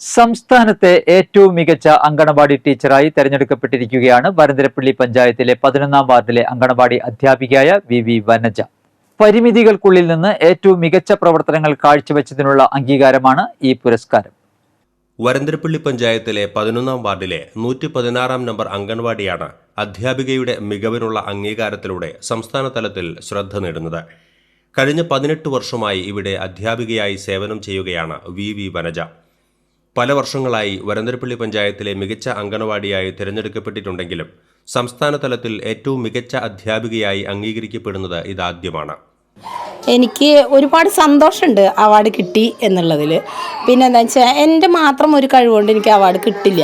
സംസ്ഥാനത്തെ ഏറ്റവും മികച്ച അങ്കണവാടി ടീച്ചറായി തെരഞ്ഞെടുക്കപ്പെട്ടിരിക്കുകയാണ് വരന്തരപ്പള്ളി പഞ്ചായത്തിലെ പതിനൊന്നാം വാർഡിലെ അങ്കണവാടി അധ്യാപികയായ വി വി വനജ. പരിമിതികൾക്കുള്ളിൽ നിന്ന് ഏറ്റവും മികച്ച പ്രവർത്തനങ്ങൾ കാഴ്ചവെച്ചതിനുള്ള അംഗീകാരമാണ് ഈ പുരസ്കാരം. വരന്തരപ്പള്ളി പഞ്ചായത്തിലെ പതിനൊന്നാം വാർഡിലെ നൂറ്റി പതിനാറാം നമ്പർ അംഗൻവാടിയാണ് അധ്യാപികയുടെ മികവിനുള്ള അംഗീകാരത്തിലൂടെ സംസ്ഥാന തലത്തിൽ ശ്രദ്ധ നേടുന്നത്. കഴിഞ്ഞ പതിനെട്ട് വർഷമായി ഇവിടെ അധ്യാപികയായി സേവനം ചെയ്യുകയാണ് വി വി വനജ. പല വർഷങ്ങളായി വരന്തരപ്പള്ളി പഞ്ചായത്തിലെ മികച്ച അംഗനവാടിയായി തിരഞ്ഞെടുക്കപ്പെട്ടിട്ടുണ്ടെങ്കിലും സംസ്ഥാന തലത്തിൽ ഏറ്റവും മികച്ച അധ്യാപികയായി അംഗീകരിക്കപ്പെടുന്നത് ഇതാദ്യമാണ്. എനിക്ക് ഒരുപാട് സന്തോഷമുണ്ട് അവാർഡ് കിട്ടി എന്നുള്ളതിൽ. പിന്നെ എന്താ വെച്ചാൽ എന്റെ മാത്രം ഒരു കഴിവുകൊണ്ട് എനിക്ക് അവാർഡ് കിട്ടില്ല.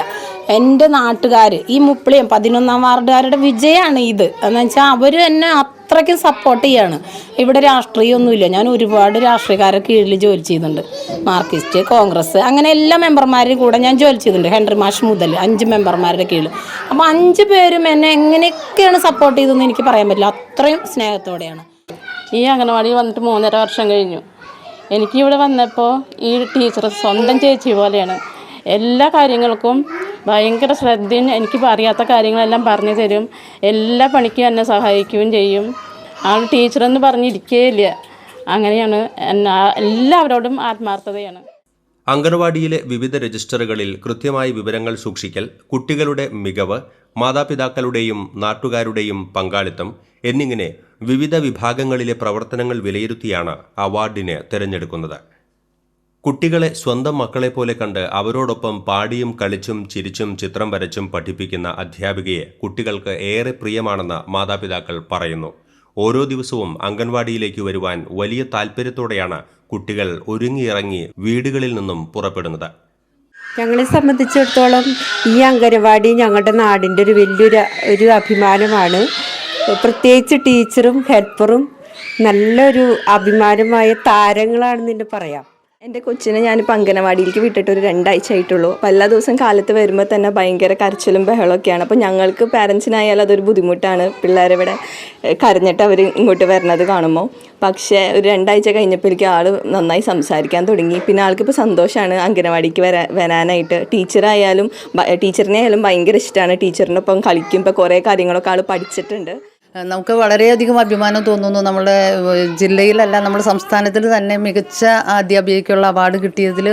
എന്റെ നാട്ടുകാർ ഈ മുപ്പിളിയും പതിനൊന്നാം വാർഡുകാരുടെ വിജയമാണ് ഇത്. എന്ന് വെച്ചാൽ അവർ എന്നെ അത്രയ്ക്കും സപ്പോർട്ട് ചെയ്യാണ്. ഇവിടെ രാഷ്ട്രീയമൊന്നുമില്ല ഞാൻ ഒരുപാട് രാഷ്ട്രീയക്കാരെ കീഴിൽ ജോലി ചെയ്യുന്നുണ്ട്. മാർക്സിസ്റ്റ് കോൺഗ്രസ് അങ്ങനെ എല്ലാ മെമ്പർമാരുടെയും കൂടെ ഞാൻ ജോലി ചെയ്യുന്നുണ്ട്. ഹെൻറി മാഷ് മുതൽ അഞ്ച് മെമ്പർമാരുടെ കീഴിൽ. അപ്പോൾ അഞ്ച് പേരും എന്നെ എങ്ങനെയൊക്കെയാണ് സപ്പോർട്ട് ചെയ്തതെന്ന് എനിക്ക് പറയാൻ പറ്റില്ല. അത്രയും സ്നേഹത്തോടെയാണ്. ഈ അംഗനവാടി വന്നിട്ട് മൂന്നര വർഷം കഴിഞ്ഞു. എനിക്കിവിടെ വന്നപ്പോൾ ഈ ടീച്ചർ സ്വന്തം ചേച്ചി പോലെയാണ്. എല്ലാ കാര്യങ്ങൾക്കും ഭയങ്കര ശ്രദ്ധയും എനിക്ക് അറിയാത്ത കാര്യങ്ങളെല്ലാം പറഞ്ഞു തരും. എല്ലാ പണിക്കും എന്നെ സഹായിക്കുകയും ചെയ്യും. ആ ടീച്ചറെന്ന് പറഞ്ഞിരിക്കേയില്ല അങ്ങനെയാണ് എന്നാ എല്ലാവരോടും ആത്മാർത്ഥതയാണ്. അംഗൻവാടിയിലെ വിവിധ രജിസ്റ്ററുകളിൽ കൃത്യമായി വിവരങ്ങൾ സൂക്ഷിക്കൽ കുട്ടികളുടെ മികവ് മാതാപിതാക്കളുടെയും നാട്ടുകാരുടെയും പങ്കാളിത്തം എന്നിങ്ങനെ വിവിധ വിഭാഗങ്ങളിലെ പ്രവർത്തനങ്ങൾ വിലയിരുത്തിയാണ് അവാർഡിനെ തിരഞ്ഞെടുക്കുന്നത്. കുട്ടികളെ സ്വന്തം മക്കളെപ്പോലെ കണ്ട് അവരോടൊപ്പം പാടിയും കളിച്ചും ചിരിച്ചും ചിത്രം വരച്ചും പഠിപ്പിക്കുന്ന അധ്യാപികയെ കുട്ടികൾക്ക് ഏറെ പ്രിയമാണെന്ന് മാതാപിതാക്കൾ പറയുന്നു. ഓരോ ദിവസവും അംഗൻവാടിയിലേക്ക് വരുവാൻ വലിയ താല്പര്യത്തോടെയാണ് കുട്ടികൾ ഒരുങ്ങിയിറങ്ങി വീടുകളിൽ നിന്നും പുറപ്പെടുന്നത്. ഞങ്ങളെ സംബന്ധിച്ചിടത്തോളം ഈ അംഗനവാടി ഞങ്ങളുടെ നാടിന്റെ ഒരു വലിയൊരു ഒരു അഭിമാനമാണ്. പ്രത്യേകിച്ച് ടീച്ചറും ഹെൽപ്പറും നല്ലൊരു അഭിമാനമായ താരങ്ങളാണെന്ന് പറയാം. എന്റെ കൊച്ചിനെ ഞാനിപ്പോൾ അംഗനവാടിയിലേക്ക് വിട്ടിട്ട് ഒരു രണ്ടാഴ്ച ആയിട്ടുള്ളൂ. അപ്പോൾ എല്ലാ ദിവസം കാലത്ത് വരുമ്പോൾ തന്നെ ഭയങ്കര കരച്ചിലും ബഹളമൊക്കെയാണ്. അപ്പോൾ ഞങ്ങൾക്ക് പാരൻസിനായാലും അതൊരു ബുദ്ധിമുട്ടാണ്. പിള്ളേരെ കരഞ്ഞിട്ട് അവർ ഇങ്ങോട്ട് വരുന്നത് കാണുമ്പോൾ. പക്ഷേ ഒരു രണ്ടാഴ്ച കഴിഞ്ഞപ്പോഴേക്കും ആൾ നന്നായി സംസാരിക്കാൻ തുടങ്ങി. പിന്നെ ആൾക്കിപ്പോൾ സന്തോഷമാണ് അംഗനവാടിക്ക് വരാ വരാനായിട്ട്. ടീച്ചറായാലും ടീച്ചറിനെ ആയാലും ഭയങ്കര ഇഷ്ടമാണ്. ടീച്ചറിനൊപ്പം കളിക്കുമ്പോൾ കുറേ കാര്യങ്ങളൊക്കെ ആൾ പഠിച്ചിട്ടുണ്ട്. നമുക്ക് വളരെയധികം അഭിമാനം തോന്നുന്നു. നമ്മുടെ ജില്ലയിലല്ല നമ്മുടെ സംസ്ഥാനത്തിൽ തന്നെ മികച്ച അധ്യാപികയ്ക്കുള്ള അവാർഡ് കിട്ടിയതിൽ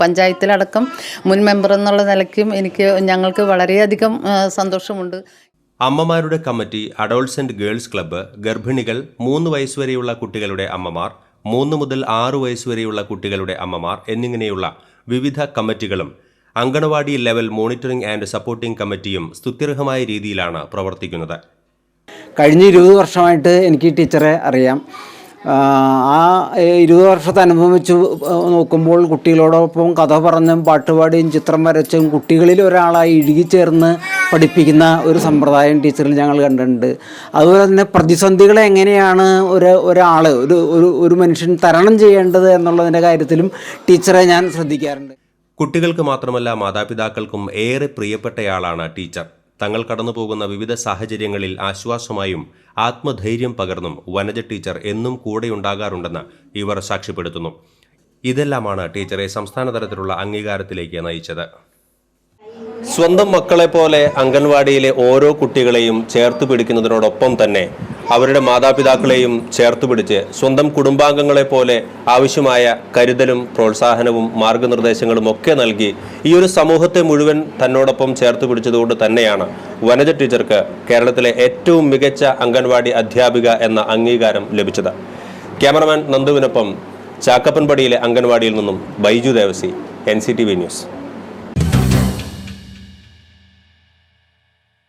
പഞ്ചായത്തിലടക്കം മുൻ മെമ്പർ എന്നുള്ള നിലയ്ക്കും എനിക്ക് ഞങ്ങൾക്ക് വളരെയധികം സന്തോഷമുണ്ട്. അമ്മമാരുടെ കമ്മിറ്റി അഡോൾസെന്റ് ഗേൾസ് ക്ലബ്ബ് ഗർഭിണികൾ മൂന്ന് വയസ്സുവരെയുള്ള കുട്ടികളുടെ അമ്മമാർ മൂന്ന് മുതൽ ആറു വയസ്സുവരെയുള്ള കുട്ടികളുടെ അമ്മമാർ എന്നിങ്ങനെയുള്ള വിവിധ കമ്മിറ്റികളും anganwadi level monitoring and supporting കമ്മിറ്റിയും സ്തുത്യർഹമായ രീതിയിലാണ് പ്രവർത്തിക്കുന്നത്. കഴിഞ്ഞ ഇരുപത് വർഷമായിട്ട് എനിക്ക് ടീച്ചറെ അറിയാം. ആ, ഇരുപത് വർഷത്തെ അനുഭവം വെച്ച് നോക്കുമ്പോൾ കുട്ടികളോടൊപ്പം കഥ പറഞ്ഞും പാട്ടുപാടിയും ചിത്രം വരച്ചും കുട്ടികളിൽ ഒരാളായി ഇഴുകിച്ചേർന്ന് പഠിപ്പിക്കുന്ന ഒരു സമ്പ്രദായം ടീച്ചറിൽ ഞങ്ങൾ കണ്ടിട്ടുണ്ട്. അതുപോലെ തന്നെ പ്രതിസന്ധികളെ എങ്ങനെയാണ് ഒരു ഒരാൾ ഒരു ഒരു ഒരു മനുഷ്യൻ തരണം ചെയ്യേണ്ടത് എന്നുള്ളതിന്റെ കാര്യത്തിലും ടീച്ചറെ ഞാൻ ശ്രദ്ധിക്കാറുണ്ട്. കുട്ടികൾക്ക് മാത്രമല്ല മാതാപിതാക്കൾക്കും ഏറെ പ്രിയപ്പെട്ടയാളാണ് ടീച്ചർ. തങ്ങൾ കടന്നു പോകുന്ന വിവിധ സാഹചര്യങ്ങളിൽ ആശ്വാസമായും ആത്മധൈര്യം പകർന്നും വനജ ടീച്ചർ എന്നും കൂടെയുണ്ടാകാറുണ്ടെന്ന് ഇവർ സാക്ഷ്യപ്പെടുത്തുന്നു. ഇതെല്ലാമാണ് ടീച്ചറെ സംസ്ഥാന തലത്തിലുള്ള അംഗീകാരത്തിലേക്ക് നയിച്ചത്. സ്വന്തം മക്കളെ പോലെ അംഗൻവാടിയിലെ ഓരോ കുട്ടികളെയും ചേർത്ത് പിടിക്കുന്നതിനോടൊപ്പം തന്നെ അവരുടെ മാതാപിതാക്കളെയും ചേർത്ത് പിടിച്ച് സ്വന്തം കുടുംബാംഗങ്ങളെ പോലെ ആവശ്യമായ കരുതലും പ്രോത്സാഹനവും മാർഗനിർദ്ദേശങ്ങളും ഒക്കെ നൽകി ഈ ഒരു സമൂഹത്തെ മുഴുവൻ തന്നോടൊപ്പം ചേർത്ത് പിടിച്ചതുകൊണ്ട് തന്നെയാണ് വനജ ടീച്ചർക്ക് കേരളത്തിലെ ഏറ്റവും മികച്ച അംഗൻവാടി അധ്യാപിക എന്ന അംഗീകാരം ലഭിച്ചത്. ക്യാമറമാൻ നന്ദുവിനൊപ്പം ചാക്കപ്പൻപടിയിലെ അംഗൻവാടിയിൽ നിന്നും ബൈജു ദേവസി എൻ ന്യൂസ്.